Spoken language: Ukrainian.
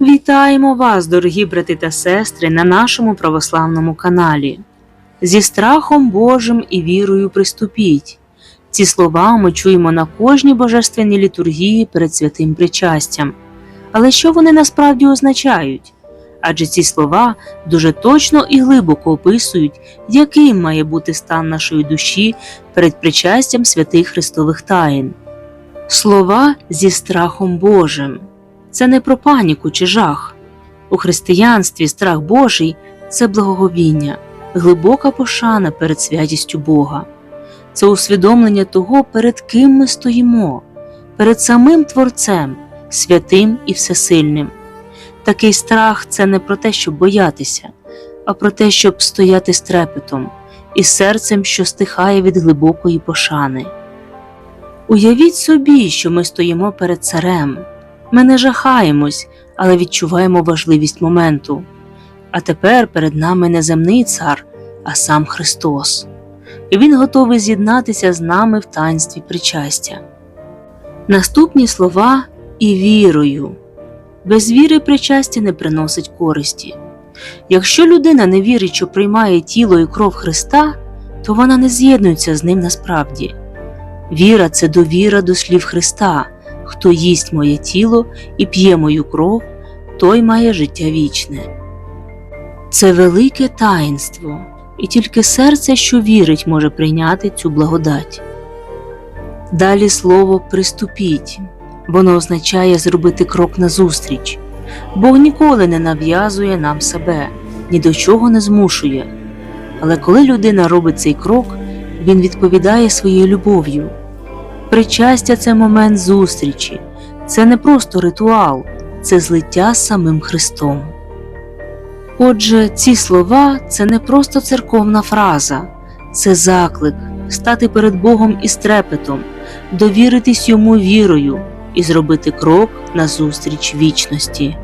Вітаємо вас, дорогі брати та сестри, на нашому православному каналі. Зі страхом Божим і вірою приступіть. Ці слова ми чуємо на кожній божественній літургії перед святим причастям. Але що вони насправді означають? Адже ці слова дуже точно і глибоко описують, яким має бути стан нашої душі перед причастям святих Христових таїн. Слова зі страхом Божим це не про паніку чи жах. У християнстві страх Божий це благоговіння, глибока пошана перед святістю Бога, це усвідомлення того, перед ким ми стоїмо, перед самим Творцем, святим і всесильним. Такий страх це не про те, щоб боятися, а про те, щоб стояти з трепетом і серцем, що стихає від глибокої пошани. Уявіть собі, що ми стоїмо перед царем. Ми не жахаємось, але відчуваємо важливість моменту. А тепер перед нами не земний цар, а сам Христос, і Він готовий з'єднатися з нами в таїнстві причастя. Наступні слова і вірою. Без віри причастя не приносить користі. Якщо людина не вірить, що приймає тіло і кров Христа, то вона не з'єднується з ним насправді. Віра це довіра до слів Христа. Хто їсть моє тіло і п'є мою кров, той має життя вічне. Це велике таїнство, і тільки серце, що вірить, може прийняти цю благодать. Далі слово приступіть, воно означає зробити крок назустріч. Бог ніколи не нав'язує нам себе, ні до чого не змушує. Але коли людина робить цей крок, він відповідає своєю любов'ю. Причастя це момент зустрічі, це не просто ритуал, це злиття з самим Христом. Отже, ці слова це не просто церковна фраза, це заклик стати перед Богом із трепетом, довіритись йому вірою і зробити крок назустріч вічності.